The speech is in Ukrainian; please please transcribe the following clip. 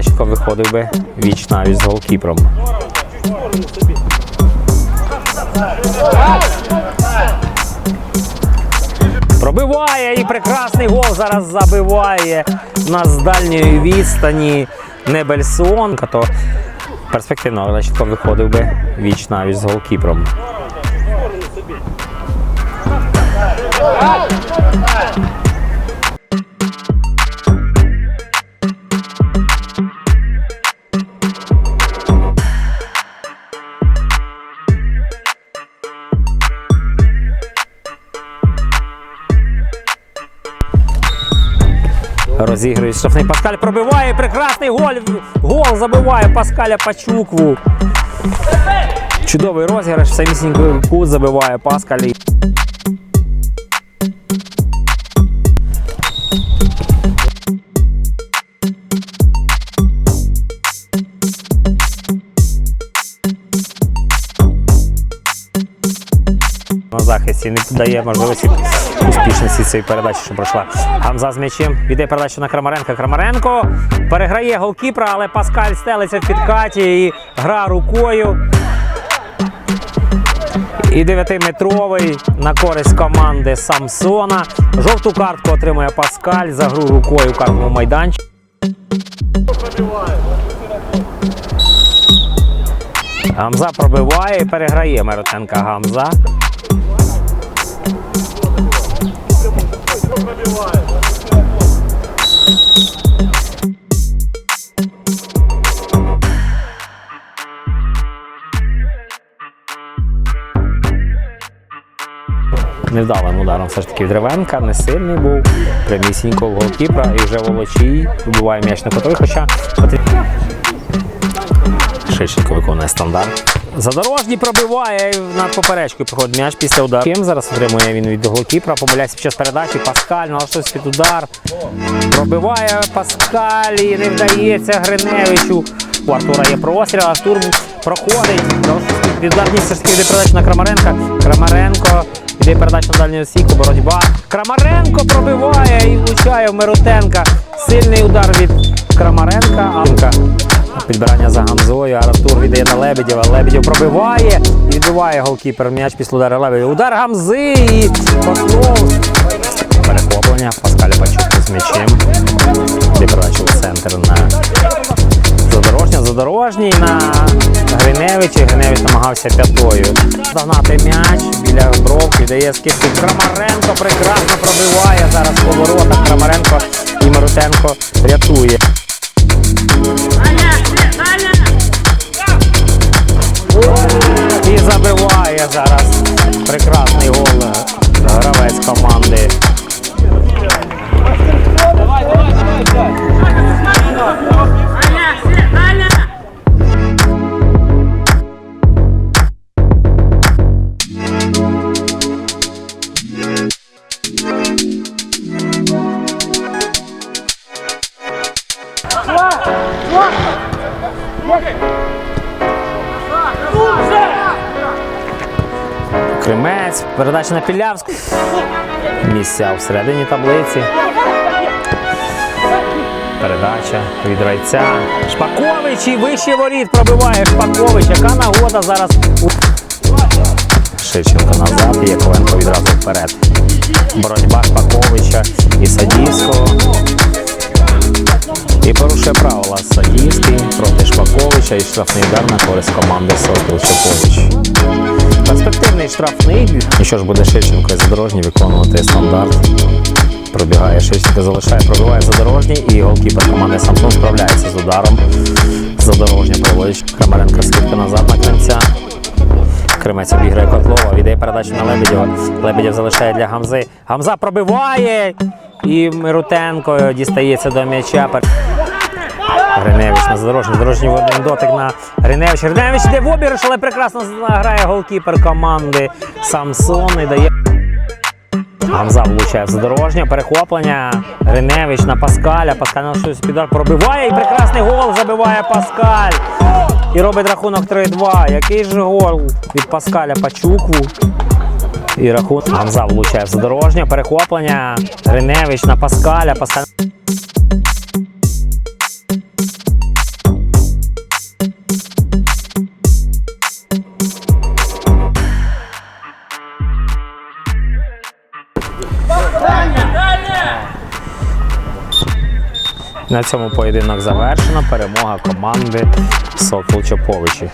Лещенко виходив би віч навіть з голкіпром. Пробиває і прекрасний гол зараз забиває нас з дальньої відстані Небельсон. То перспективно Лещенко виходив би віч навіть з голкіпром. Розігрує штрафний Паскаль пробиває прекрасний гол. Гол забиває Паскаля Пачукву. Чудовий розіграш, самісінький забиває Паскаль. На не дає можливості успішності цієї передачі, що пройшла. Гамза з м'ячем. Віде передачу на Крамаренка. Крамаренко переграє голкіпера, але Паскаль стелиться в підкаті і гра рукою. І 9-метровий на користь команди Самсона. Жовту картку отримує Паскаль за гру рукою в картному майданчику. Гамза пробиває і переграє Миротенка Гамза. Невдалим ударом все ж таки від Ревенка, не сильний був. Прямісінько в голкіпра і вже волочій вибиває м'яч на котовий, хоча. Шишенко виконує стандарт. Задорожній пробиває над поперечкою проходить м'яч після удару. Ким зараз отримує він від голкіпера, помиляється під час передачі. Паскаль налаштується під удар. Пробиває Паскаль і не вдається Гриневичу. У Артура є простріл, Артур проходить. Від удар Дністерський йде передача на Крамаренка. Крамаренко йде передача на дальню стійку, боротьба. Крамаренко пробиває і влучає в Миротенка. Сильний удар від Крамаренка. Амка. Підбирання за Гамзою, Артур віддає на Лебедєва. Лебедєв пробиває і відбиває голкіпер м'яч після удару Лебедєва. Удар Гамзи і Поснов. Перехоплення. Паскаля Пачук з м'ячем. Де передачу в центр на Задорожня. Задорожній на Гриневича. Гриневич намагався п'ятою. Догнати м'яч біля бровки, дає скидку. Крамаренко прекрасно пробиває зараз воротах. Крамаренко і Миротенко рятує. Кремець, передача на Пілявськ. Місця всередині таблиці. Передача від райця. Шпакович і вище воріт пробиває Шпакович. Яка нагода зараз у назад і Яковенко відразу вперед. Боротьба Шпаковича і Садівського. І порушує правила Садівський проти Шпаковича і штрафний удар на користь команди Состров Чопович. Перспективний штрафний. І що ж буде Шевченко Задорожній виконувати стандарт. Пробігає Шевченко, залишає, пробиває Задорожній і голкіпер команди Самсон справляється з ударом. Задорожня проводить Крамаренко скидка назад на кінця. Кремець обіграє Котлова, віддає передачу на Лебедєва. Лебедєв залишає для Гамзи. Гамза пробиває! І Мирутенко дістається до м'яча. Гриневич на задорожній. Задорожній один дотик на Гриневич. Гриневич йде в обіграш, але прекрасно грає голкіпер команди Самсон і дає. Гамза влучає в задорожнє. Перехоплення. Гриневич на Паскаля. Паскаль на щось підар пробиває і прекрасний гол забиває Паскаль. І робить рахунок 3-2. Який же гол від Паскаля Пачукву. І рахунок. Гамза влучає в задорожнє. Перехоплення. Гриневич на Паскаля. Паскаль. На цьому поєдинок завершено. Перемога команди Сокол Чоповичі.